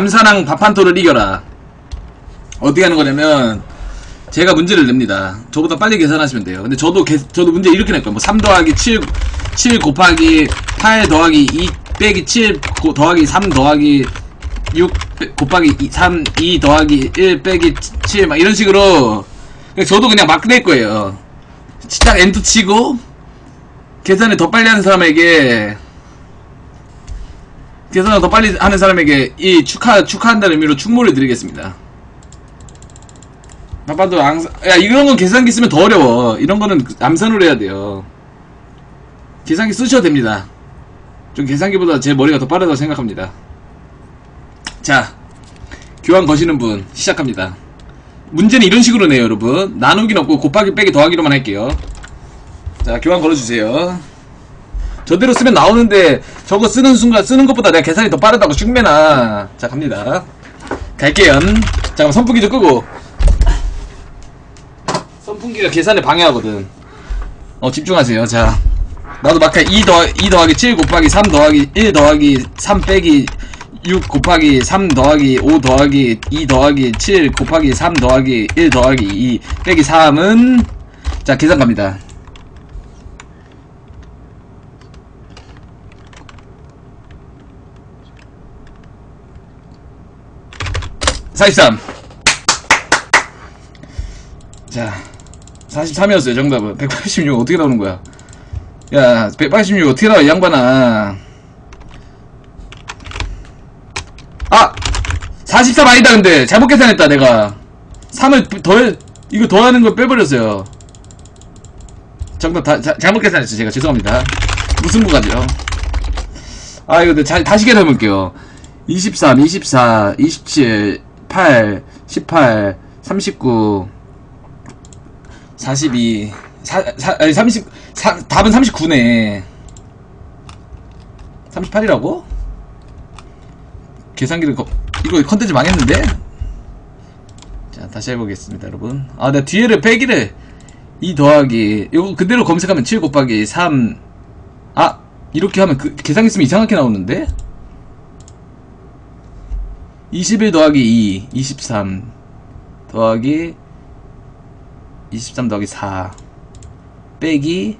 암사랑 밥한토를 이겨라. 어떻게 하는 거냐면 제가 문제를 냅니다. 저보다 빨리 계산하시면 돼요. 근데 저도 개- 저도 문제 이렇게 낼 거예요. 뭐3 더하기 7, 7 곱하기 8 더하기 2 빼기 7 고- 더하기 3 더하기 6 빼- 곱하기 2, 3, 2 더하기 1 빼기 7 막 이런 식으로 그냥 저도 그냥 막 낼 거예요. 딱 엔터 치고 계산을 더 빨리 하는 사람에게 계산을 더 빨리 하는 사람에게 이 축하 축하한다는 의미로 충고를 드리겠습니다. 아빠도 앙, 야 이런 건 계산기 쓰면 더 어려워. 이런 거는 암산으로 해야 돼요. 계산기 쓰셔도 됩니다. 좀 계산기보다 제 머리가 더 빠르다고 생각합니다. 자, 교환 거시는 분 시작합니다. 문제는 이런 식으로 내요, 여러분. 나누기는 없고 곱하기 빼기 더하기로만 할게요. 자, 교환 걸어주세요. 저대로 쓰면 나오는데 저거 쓰는 순간 쓰는 것보다 내가 계산이 더 빠르다고 쑥매나. 자, 갑니다. 갈게요. 잠깐 선풍기 좀 끄고. 선풍기가 계산에 방해하거든. 어, 집중하세요. 자. 나도 막하 2 더, 2 더하기 7 곱하기 3 더하기 1 더하기 3 빼기 6 곱하기 3 더하기 5 더하기 2 더하기 7 곱하기 3 더하기 1 더하기 2 빼기 3은 자 계산 갑니다 43 자 43이었어요 정답은 186 어떻게 나오는 거야 야, 186 어떻게 나와, 이 양반아. 아! 43 아니다, 근데. 잘못 계산했다, 내가. 3을 더, 이거 더하는 걸 빼버렸어요. 정답 다, 자, 잘못 계산했어요, 제가. 죄송합니다. 무승부 가죠. 아, 이거 자, 다시 계산해볼게요. 23, 24, 27, 8, 18, 39, 42, 사, 사, 아니, 30, 사, 답은 39네. 38이라고? 계산기를, 거, 이거 컨텐츠 망했는데? 자, 다시 해보겠습니다, 여러분. 아, 나 뒤에를 빼기를, 2 더하기, 이거 그대로 검색하면 7 곱하기 3, 아, 이렇게 하면 그, 계산기 쓰면 이상하게 나오는데? 21 더하기 2, 23 더하기 23 더하기 4 빼기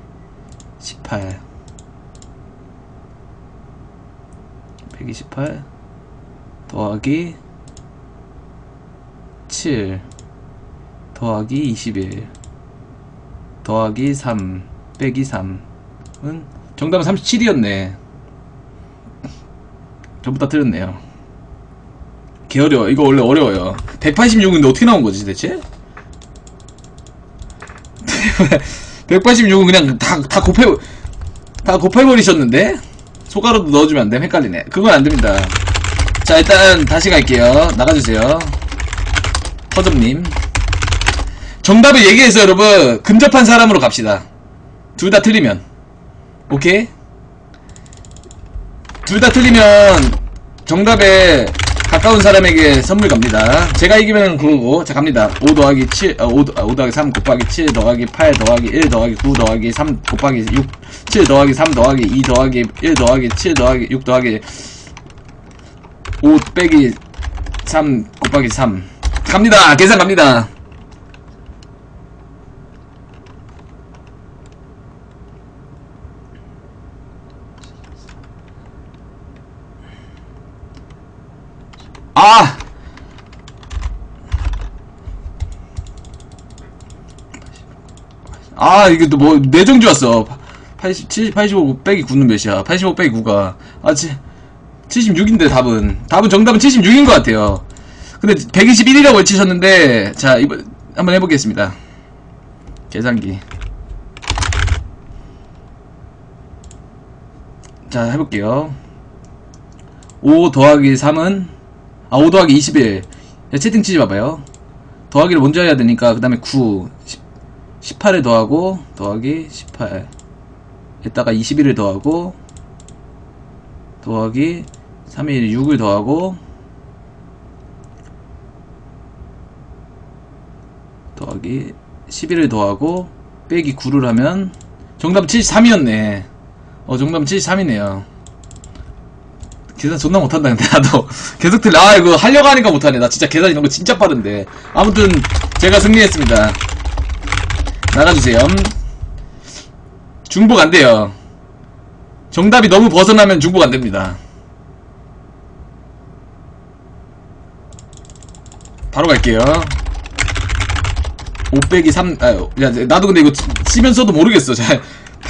18 빼기 18 더하기 7 더하기 21 더하기 3 빼기 3은 정답은 37이었네. 전부 다 틀렸네요 개 어려워 이거 원래 어려워요 186인데 어떻게 나온 거지 대체? 186은 그냥 다, 다 곱해, 다 곱해버리셨는데? 소가루도 넣어주면 안 돼? 헷갈리네. 그건 안 됩니다. 자, 일단 다시 갈게요. 나가주세요. 허접님. 정답을 얘기해서 여러분, 근접한 사람으로 갑시다. 둘 다 틀리면. 오케이? 둘 다 틀리면, 정답에 가까운 사람에게 선물 갑니다. 제가 이기면 그거고, 자, 갑니다. 5 더하기 7, 어, 5, 아, 5 더하기 3 곱하기 7 더하기 8 더하기 1 더하기 9 더하기 3 곱하기 6, 7 더하기 3 더하기 2 더하기 1 더하기 7 더하기 6 더하기 5 빼기 3 곱하기 3. 갑니다. 계산 갑니다. 아! 아, 이게 또 뭐, 내정지 왔어. 80, 70, 85 빼기 9는 몇이야? 85 빼기 9가. 아, 치, 76인데 답은. 답은 정답은 76인 것 같아요. 근데 121이라고 외치셨는데, 자, 이번, 한번 해보겠습니다. 계산기. 자, 해볼게요. 5 더하기 3은, 아, 5 더하기 21. 야, 채팅 치지 마봐요. 더하기를 먼저 해야 되니까, 그 다음에 9, 10, 18을 더하고, 더하기 18. 에다가 21을 더하고, 더하기 3일 6을 더하고, 더하기 11을 더하고, 빼기 9를 하면, 정답 73이었네. 어, 정답 73이네요. 계산 존나 못한다 근데 나도. 계속 틀려 아 이거 하려고 하니까 못하네. 나 진짜 계산 이런 거 진짜 빠른데. 아무튼 제가 승리했습니다. 나가주세요. 중복 안 돼요. 정답이 너무 벗어나면 중복 안 됩니다. 바로 갈게요. 5 빼기 3, 아, 야, 나도 근데 이거 치면서도 모르겠어. 잘,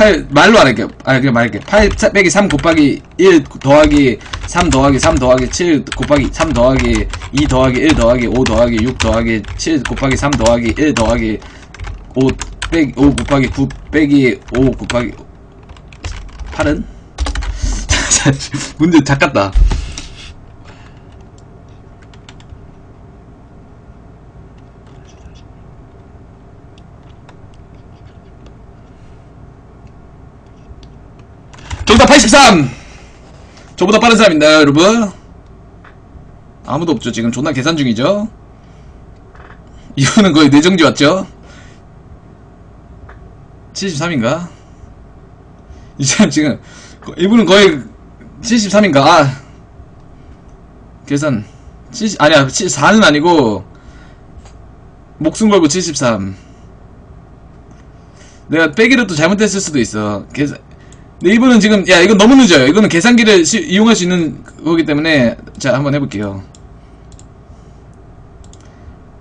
8, 말로 안 할게. 아, 그냥 말할게. 8 빼기 3 곱하기 1 더하기 3 더하기 3 더하기 7 곱하기 3 더하기 2 더하기 1 더하기 5 더하기 6 더하기 7 곱하기 3 더하기 1 더하기 5 빼기 5 곱하기 9 빼기 5 곱하기 8은? 문제 작같다. 정답 83! 저보다 빠른 사람입니다, 여러분. 아무도 없죠. 지금 존나 계산 중이죠. 이거는 거의 뇌정지 왔죠? 73인가? 이 사람 지금, 이분은 거의 73인가? 아. 계산. 70, 아니야, 74는 아니고, 목숨 걸고 73. 내가 빼기를 또 잘못했을 수도 있어. 계산, 근데 이분은 지금 야 이건 너무 늦어요. 이거는 계산기를 시- 이용할 수 있는 거기 때문에 자 한번 해볼게요.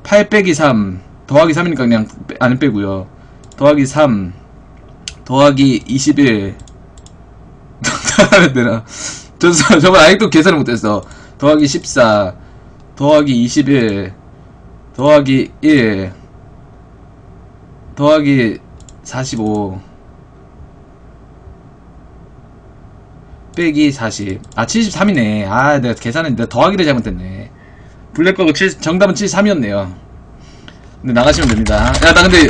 8 빼기 3 더하기 3이니까 그냥 빼- 안 빼고요. 더하기 3 더하기 21 하면 되나? 저 저번 아직도 계산을 못했어. 더하기 14 더하기 21 더하기 1 더하기 45 빼기 40. 아, 73이네. 아, 내가 계산은 내가 더하기를 잘못했네. 블랙버그 7, 정답은 73이었네요. 근데 나가시면 됩니다. 야, 나 근데,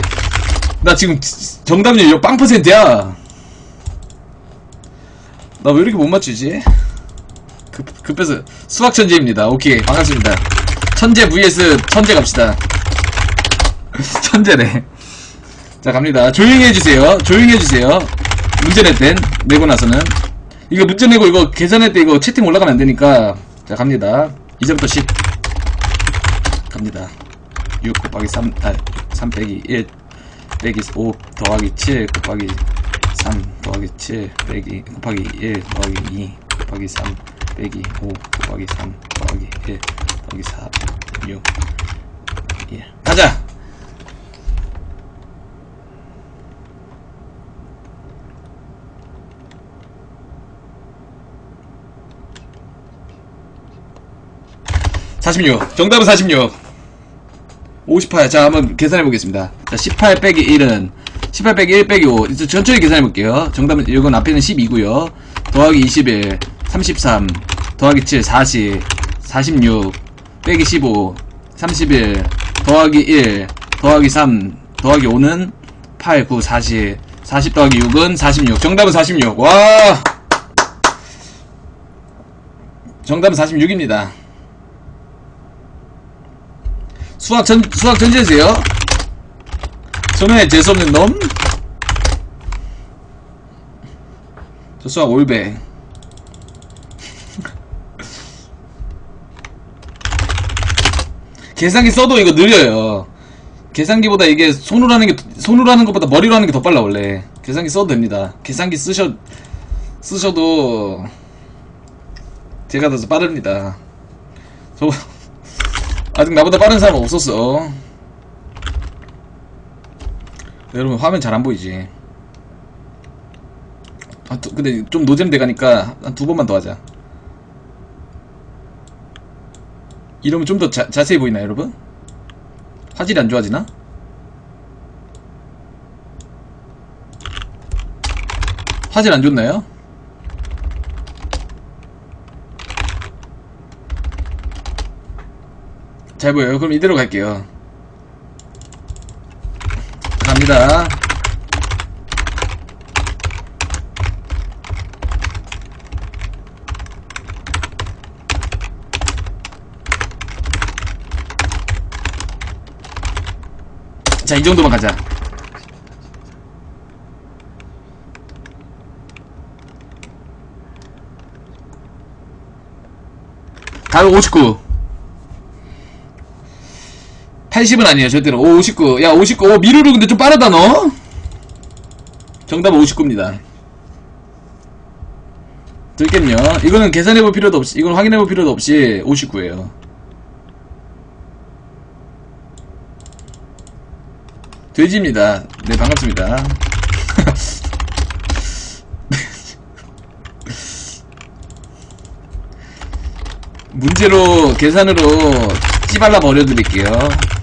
나 지금 정답률 이거 빵 퍼센트야. 나 왜 이렇게 못 맞추지? 급, 급해서 수학 천재입니다. 오케이, 반갑습니다. 천재 vs 천재 갑시다. 천재네. 자, 갑니다. 조용히 해주세요. 조용히 해주세요. 문제 낼 땐, 내고 나서는. 이거 문제 내고 이거 계산할 때 이거 채팅 올라가면 안 되니까. 자 갑니다. 이제부터 10 갑니다. 6 곱하기 3, 아, 3 빼기 1 빼기 5 더하기 7 곱하기 3 더하기 7 빼기 곱하기 1 더하기 2 곱하기 3 빼기 5 곱하기 3 더하기 1 더하기 4 6 1 가자 (46) 정답은 (46) 58. 자, 한번 계산해 보겠습니다. 자, 18 빼기 1은 18 빼기 1 빼기 5. 이제 천천히 계산해 볼게요. 정답은 이건 앞에는 12고요. 더하기 21, 33, 더하기 7, 40, 46, 빼기 15, 31, 더하기 1, 더하기 3, 더하기 5는 8, 9, 40, 40 더하기 6은 46. 정답은 46. 와! 정답은 46입니다. 수학 전, 수학 전제세요? 손에 재수없는 놈? 저 수학 올배. 계산기 써도 이거 느려요. 계산기보다 이게 손으로 하는 게, 손으로 하는 것보다 머리로 하는 게 더 빨라, 원래. 계산기 써도 됩니다. 계산기 쓰셔, 쓰셔도, 제가 더 빠릅니다. 저, 아직 나보다 빠른 사람 없었어. 여러분 화면 잘 안 보이지? 아, 두- 근데 좀 노잼 돼가니까 한 두 번만 더 하자. 이러면 좀 더 자세히 보이나요, 여러분? 화질이 안 좋아지나? 화질 안 좋나요? 잘 보여요. 그럼 이대로 갈게요. 갑니다. 자, 이 정도만 가자. 459 80은 아니에요 절대로. 오 59. 야 59. 오 미루루 근데 좀 빠르다 너? 정답은 59입니다. 들겠요 이거는 계산해볼 필요도 없이 이건 확인해볼 필요도 없이 59에요. 돼지입니다. 네 반갑습니다. 문제로 계산으로 찌발라 버려드릴게요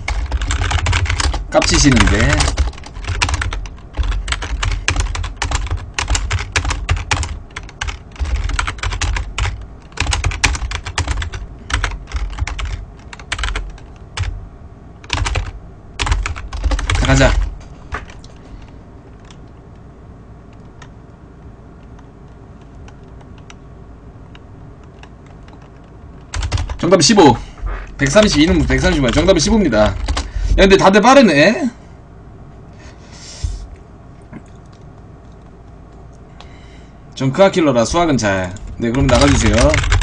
깝치시는데. 자 가자. 정답은 15 132는 130만 정답은 15입니다. 야 근데 다들 빠르네. 전 크아킬러라 수학은 잘. 네 그럼 나가주세요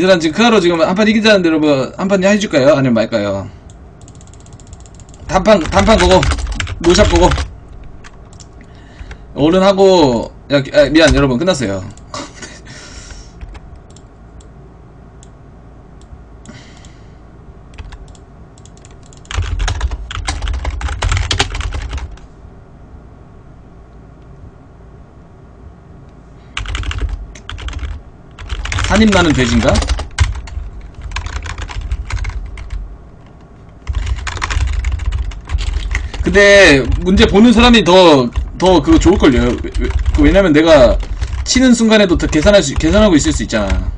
이 사람 지금 크아로 지금 한판 이기자는데 여러분 한판 해줄까요? 아니면 말까요? 단판 단판 그거 노샵 그거 얼른 하고 야 아, 미안 여러분 끝났어요 한입 나는 돼지인가? 근데 문제 보는 사람이 더 더 그거 좋을걸요. 왜, 왜, 그 왜냐면 내가 치는 순간에도 더 계산할 수, 계산하고 있을 수 있잖아.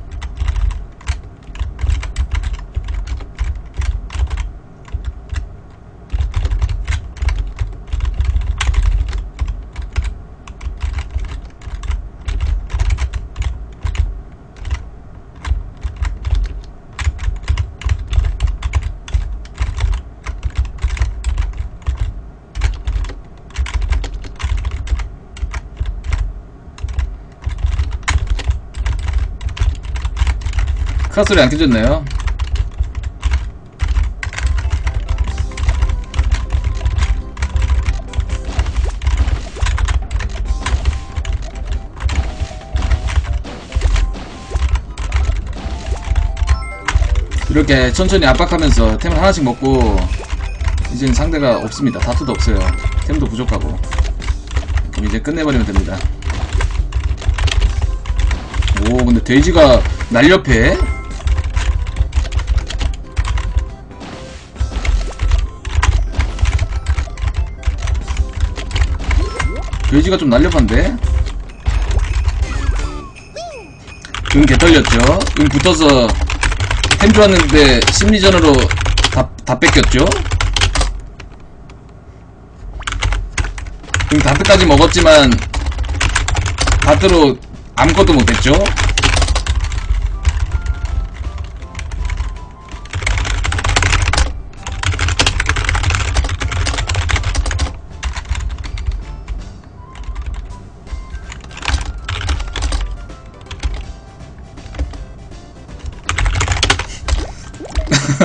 카소리 안 켜졌나요? 이렇게 천천히 압박하면서 템을 하나씩 먹고 이제는 상대가 없습니다. 다트도 없어요. 템도 부족하고 그럼 이제 끝내버리면 됩니다. 오 근데 돼지가 날렵해 돼지가 좀 날렵한데? 응 개털렸죠. 응 붙어서 템 좋았는데 심리전으로 다, 다 뺏겼죠? 응 다트까지 먹었지만 다트로 아무것도 못했죠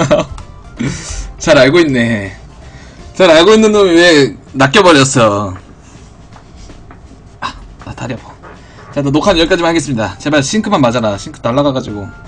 잘 알고 있네. 잘 알고 있는 놈이 왜 낚여버렸어. 아, 나 다리 아파. 자, 나 녹화는 여기까지만 하겠습니다. 제발 싱크만 맞아라. 싱크 날라가가지고.